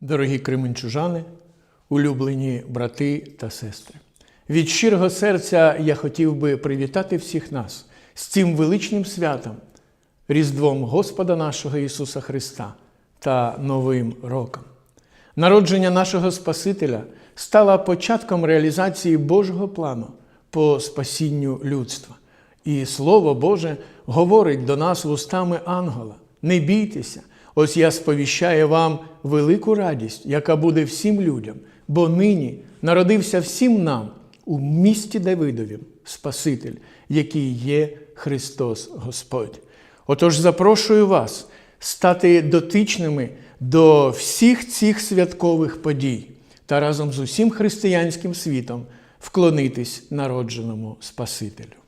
Дорогі кременчужани, улюблені брати та сестри, від щирого серця я хотів би привітати всіх нас з цим величним святом, Різдвом Господа нашого Ісуса Христа та Новим роком. Народження нашого Спасителя стало початком реалізації Божого плану по спасінню людства. І Слово Боже говорить до нас вустами ангела: не бійтеся, ось я сповіщаю вам велику радість, яка буде всім людям, бо нині народився всім нам у місті Давидовім Спаситель, який є Христос Господь. Отож запрошую вас стати дотичними до всіх цих святкових подій та разом з усім християнським світом вклонитись народженому Спасителю.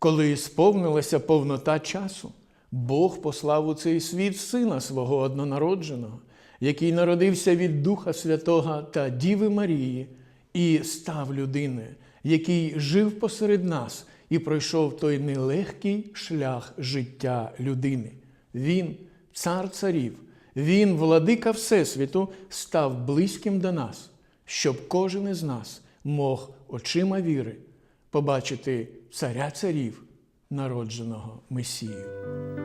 Коли сповнилася повнота часу, Бог послав у цей світ Сина свого однонародженого, який народився від Духа Святого та Діви Марії, і став людиною, який жив посеред нас і пройшов той нелегкий шлях життя людини. Він, цар царів, він, владика Всесвіту, став близьким до нас, щоб кожен із нас мог очима віри побачити царя царів, народженого Месію.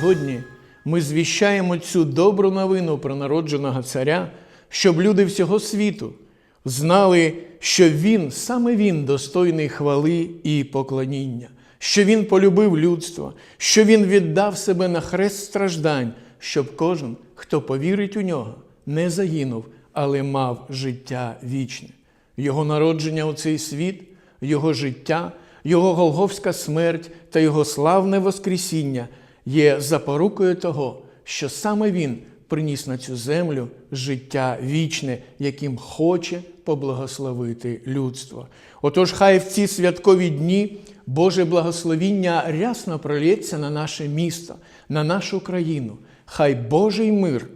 Сьогодні ми звіщаємо цю добру новину про народженого царя, щоб люди всього світу знали, що він, саме він, достойний хвали і поклоніння, що він полюбив людство, що він віддав себе на хрест страждань, щоб кожен, хто повірить у нього, не загинув, але мав життя вічне. Його народження у цей світ, його життя, його голговська смерть та його славне Воскресіння є запорукою того, що саме він приніс на цю землю життя вічне, яким хоче поблагословити людство. Отож, хай в ці святкові дні Боже благословіння рясно пролється на наше місто, на нашу країну. Хай Божий мир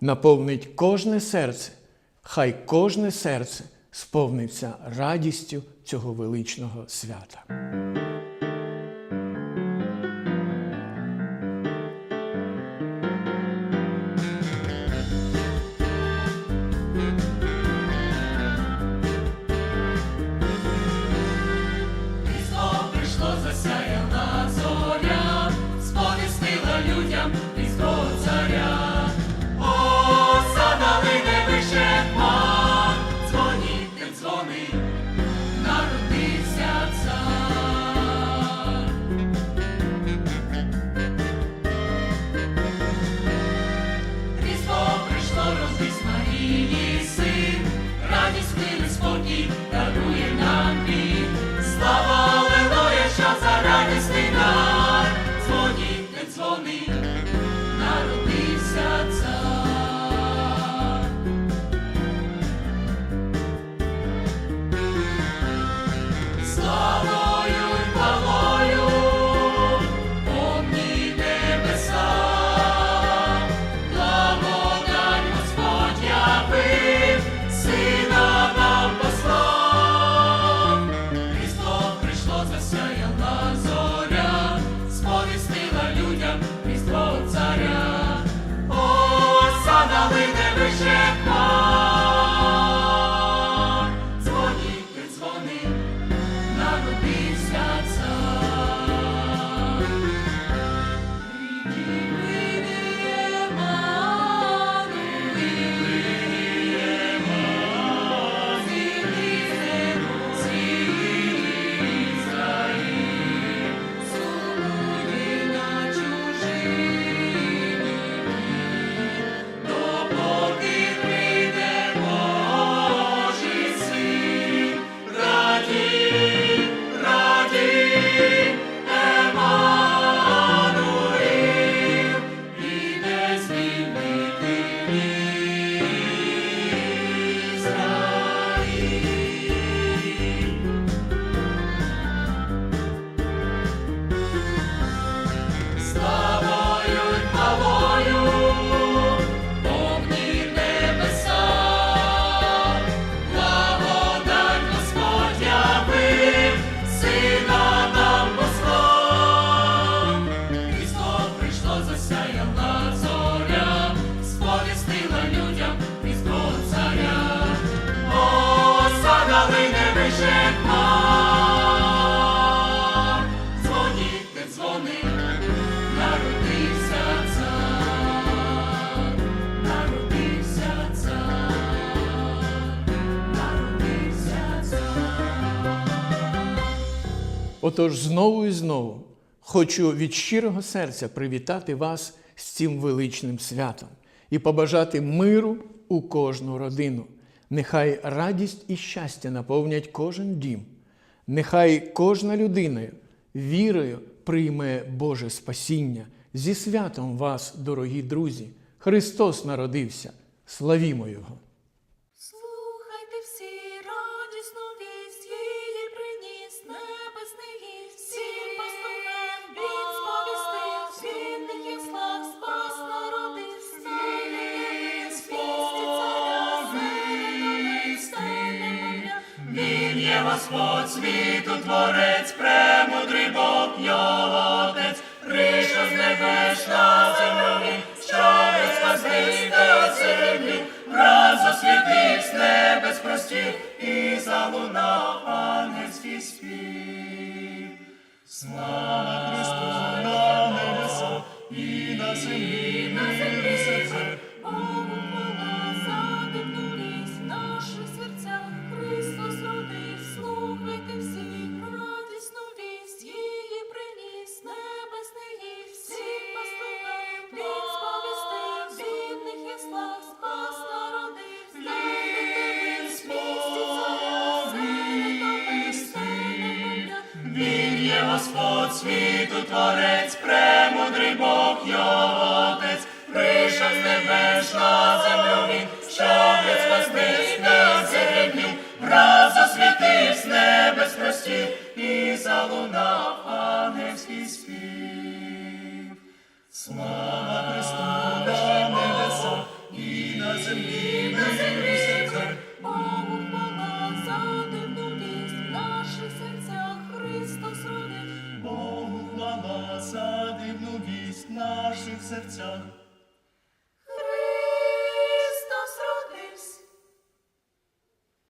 наповнить кожне серце, хай кожне серце сповниться радістю цього величного свята. Хмар, дзвоніть, дзвони, народився цар, народився цар, народився. Отож, знову і знову хочу від щирого серця привітати вас з цим величним святом і побажати миру у кожну родину. Нехай радість і щастя наповнять кожен дім. Нехай кожна людина вірою прийме Боже спасіння. Зі святом вас, дорогі друзі! Христос народився. Славімо Його! Господь світу творець, премудрий Бог його отець, прийшов з небес на землю, щоби спасти та землі, враз освітив з небес простів і залуна ангельський спів. Слава Христу на небесах і на землі, на землі серце. Господь світу творець, премудрий Бог його отець, прийшов з небес на землю він, щоб спасти на землі, раз освітив з небес прості і залунав ангельський спів. Слава